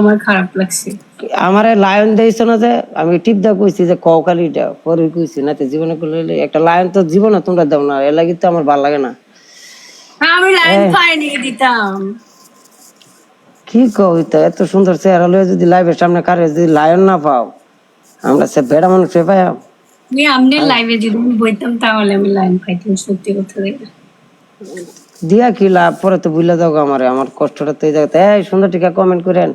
আমার খারাপ লাগছে। আমার লায়ন না যে আমি টিপ দা কইছি যে পরে কইছি। না তো জীবনে করলে একটা লায়ন তো জীবনে তোমরা দাও না এর লাগি তো আমার ভালো লাগে না। আমি লাইন পাইনি দিতাম। কি কই তো এত সুন্দর চেহারা লয়ে যদি লাইভের সামনে কারে যদি লায়ন না পাও আমরা সে বেড়া মানুষ পাই আমি আমনে লাইভে যদি বইতাম তাহলে আমি লাইন পাইতাম সত্যি কথা দিয়া কি লাভ পরে তো বুঝলে যাও আমারে আমার কষ্টটা তো এই জায়গাতে। এই সুন্দর টিকা কমেন্ট করেন।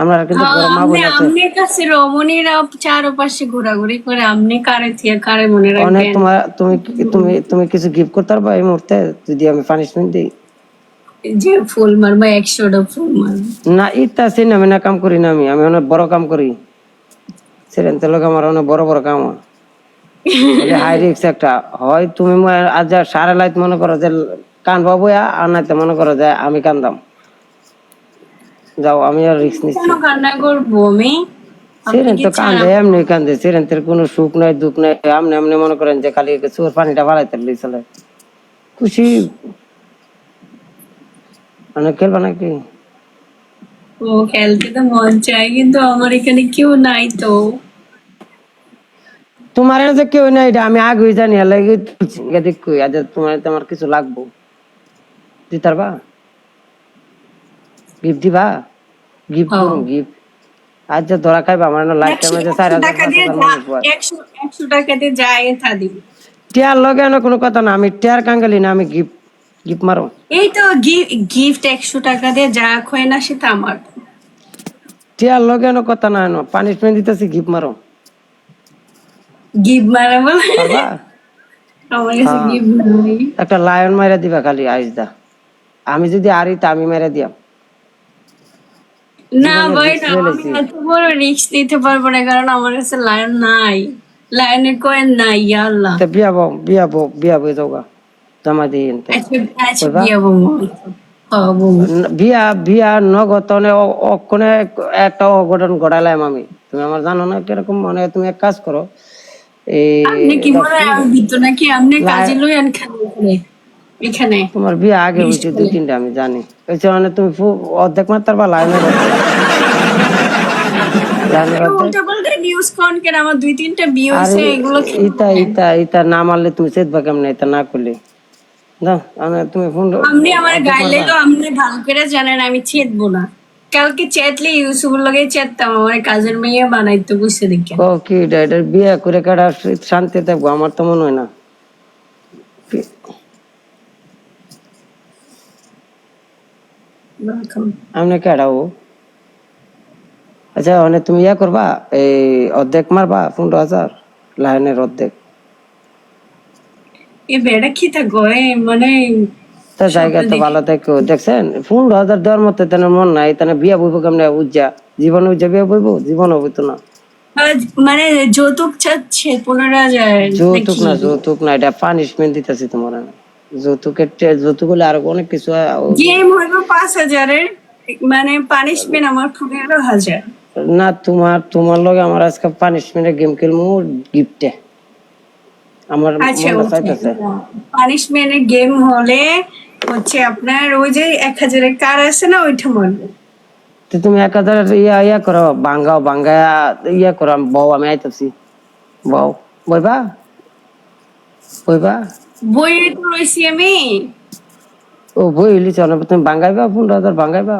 আমরা কিন্তু বড় মা বোন আছে। আমনে কাছে রমণীরা চারপাশে ঘোরাঘুরি করে আমনে কারে থিয়া কারে মনে অনেক তোমার তুমি তুমি তুমি কিছু গিফট করতে পারবা এই মুহূর্তে? যদি আমি পানিশমেন্ট দিই। যে ফুল মারবা ফুল মারবা। না ইতা সিন আমি না কাম করি না আমি। আমি অনেক বড় কাম করি। সেরেন তো লোক আমার অনেক বড় বড় কাম হাই রিক্স একটা। হয় তুমি আজ সারা লাইট মনে করো যে কান পাবো আর নাইতে মনে করো যে আমি কান্দাম যাও আমি আর রিক্স নিচ্ছি। কেন কান্না করব আমি? সেরেন তো কান্দে এমনি কান্দে সেরেন্তের কোনো সুখ নাই দুঃখ নাই আমনে আমনে মনে করেন যে খালি চোর পানিটা বাড়াইতে চলে। খুশি? মানে খেলবা নাকি? ও খেলতে তো মন চাই কিন্তু আমার এখানে কেউ নাই তো। তোমার যে কেউ নাই এটা আমি আগে জানি লাগে দেখো আজ তোমার তোমার কিছু লাগবো। দিতার বা গিফট দিবা? গিফট করুন গিফট আজ যে ধরা খাইবা আমার লাইফ টাইমে যে চার হাজার টাকা দিয়ে যায় তা দিব। টিয়ার লগে না কোনো কথা না আমি টিয়ার কাঙ্গালি না আমি গিফট গিফট মারো। এই তো গিফট একশো টাকা দিয়ে যা খয় না সেটা আমার। টিয়ার লগে না কথা না পানিশমেন্ট দিতেছি গিফট মারো। গিফট মারা বলে? আমার কাছে হ্যাঁ। গিফট নাই। একটা লায়ন মাইরা দিবা খালি আইস দা আমি যদি আরি তা আমি মেরে দিয়াম। না ভাই না আমি এত বড় রিস্ক নিতে পারব না কারণ আমার কাছে লায়ন নাই। লায়নের কয়েন নাই আল্লাহ। তে বিয়া বউ বিয়া বউ বিয়া বই যাওগা জমা দিন তে। বিয়ে বমু বমু বিয়া বিয়া নগতনে অক্ষণে একটা অঘটন ঘটালাম আমি। তুমি আমার জানো না কীরকম? মানে তুমি এক কাজ করো তোমার বিয়া আগে হয়েছে দুই তিনটা আমি জানি। হয়েছে মানে তুমি অর্ধেক মাত্রার বা লাইনের লাইনের অর্ধেক উল্টা পাল্টা নিউজ কোন কেন আমার দুই তিনটা বিয়ে আরে এগুলো ইতা ইতা ইতা না মারলে তুমি চেতবা কেমন? এটা না করলে। না তুমি ফোন আপনি আমার গাইলে তো আপনি ভালো করে জানেন আমি চেতবো না। কালকে চেতলে ইউসুফের লগে চেততাম আমার কাজের মেয়ে বানাইতো বুঝছে দেখে। ও কি এটা এটা বিয়ে করে কাটা শান্তি থাকব? আমার তো মনে হয় না। আমি কেডাও আচ্ছা মানে তুমি ইয়া করবা এই অর্ধেক মারবা পনেরো হাজার লাইনের অর্ধেক। এ বেড়া কি থাকো এ মানে তা জায়গা তো ভালো থাকো দেখছেন? পনেরো হাজার দেওয়ার মতো তেন মন নাই তেন বিয়া বইব কেমনে উজ্জা? জীবন উজ্জা বিয়া বইব? জীবন হইতো না। মানে যৌতুক চাচ্ছে পনেরো হাজার যৌতুক না যৌতুক না এটা পানিশমেন্ট দিতেছি তোমার যৌতুকের যৌতুক হলে আরও অনেক কিছু গেম হইব পাঁচ হাজারের মানে পানিশমেন্ট আমার পনেরো হাজার। না তোমার তোমার লগে আমার আজকে পানিশমেন্টের গেম খেলব গিফটে আমার আচ্ছা চাইতেছে। পানিশমেন্টের গেম হলে হচ্ছে আপনার ওই যে এক হাজারের কার আছে না ওইটা মারবো তো তুমি এক হাজার ইয়া ইয়া করো বাঙ্গাও বাঙ্গা ইয়া করো বউ আমি আইতেছি। বউ বইবা? বইবা? বইয়ে তো রয়েছি আমি। ও বই হইলি চলো তুমি বাঙ্গাইবা পনেরো হাজার বাঙ্গাইবা?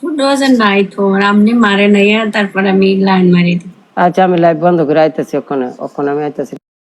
পনেরো হাজার নাই তো আর আপনি মারে নাই আর তারপর আমি লাইন মারি দিই আচ্ছা আমি লাইভ বন্ধ করে আইতেছি ওখানে ওখানে আমি আইতেছি